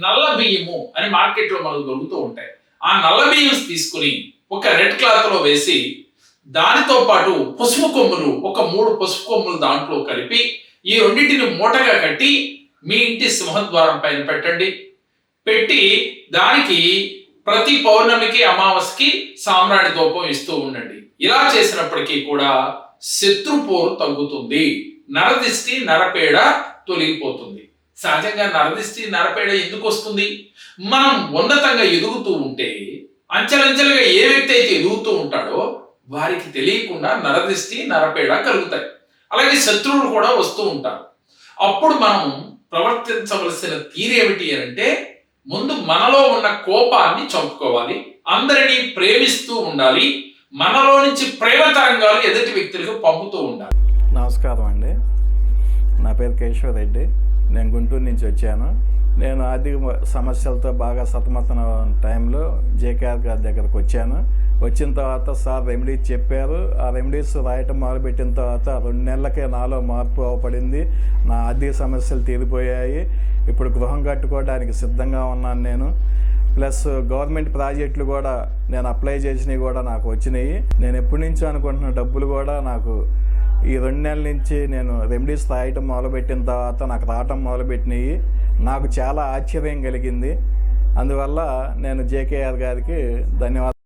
నల్ల బియ్యము అని మార్కెట్లో మనకు దొరుకుతూ ఉంటాయి. ఆ నల్ల బియ్యం తీసుకుని ఒక రెడ్ క్లాత్లో వేసి దానితో పాటు పసుపు కొమ్ములు ఒక మూడు పసుపు కొమ్ములు దాంట్లో కలిపి ఈ రెండింటిని మూటగా కట్టి మీ ఇంటి సింహద్వారం పైన పెట్టండి. పెట్టి దానికి ప్రతి పౌర్ణమికి అమావాస్యకి సామ్రాణి దూపం ఇస్తూ ఉండండి. ఇలా చేసినప్పటికీ కూడా శత్రుపోరు తగ్గుతుంది. నరదిష్టి నరపేడ తొలగిపోతుంది. సహజంగా నరదిష్టి నరపేడ ఎందుకు వస్తుంది? మనం ఉన్నతంగా ఎదుగుతూ ఉంటే అంచెలంచెలుగా ఏ వ్యక్తి అయితే ఎదుగుతూ ఉంటాడో వారికి తెలియకుండా నరదిష్టి నరపేడ కలుగుతాయి. అలాగే శత్రువులు కూడా వస్తూ ఉంటారు. అప్పుడు మనం ప్రవర్తించవలసిన తీరు ఏమిటి అని అంటే ముందు మనలో ఉన్న కోపాన్ని చంపుకోవాలి. అందరినీ ప్రేమిస్తూ ఉండాలి. మనలో నుంచి ప్రేమ తరంగాలు ఎదుటి వ్యక్తులకు పంపుతూ ఉండాలి. నమస్కారం అండి. నా పేరు కేశవ రెడ్డి. నేను గుంటూరు నుంచి వచ్చాను. నేను ఆర్థిక సమస్యలతో బాగా సతమతన టైంలో జేకేఆర్ గారి దగ్గరకు వచ్చాను. వచ్చిన తర్వాత సార్ రెమెడీస్ చెప్పారు. ఆ రెమెడీస్ రాయటం మొదలుపెట్టిన తర్వాత రెండు నెలలకే నాలో మార్పు అవపడింది. నా ఆర్థిక సమస్యలు తీరిపోయాయి. ఇప్పుడు గృహం కట్టుకోవడానికి సిద్ధంగా ఉన్నాను నేను. ప్లస్ గవర్నమెంట్ ప్రాజెక్టులు కూడా నేను అప్లై చేసినవి కూడా నాకు వచ్చినాయి. నేను ఎప్పటి నుంచో అనుకుంటున్న డబ్బులు కూడా నాకు ఈ రెండు నెలల నుంచి నేను రెమెడీస్ రాయటం మొదలుపెట్టిన తర్వాత నాకు రావటం మొదలుపెట్టినాయి. నాకు చాలా ఆశ్చర్యం కలిగింది. అందువల్ల నేను జేకేఆర్ గారికి ధన్యవాదాలు.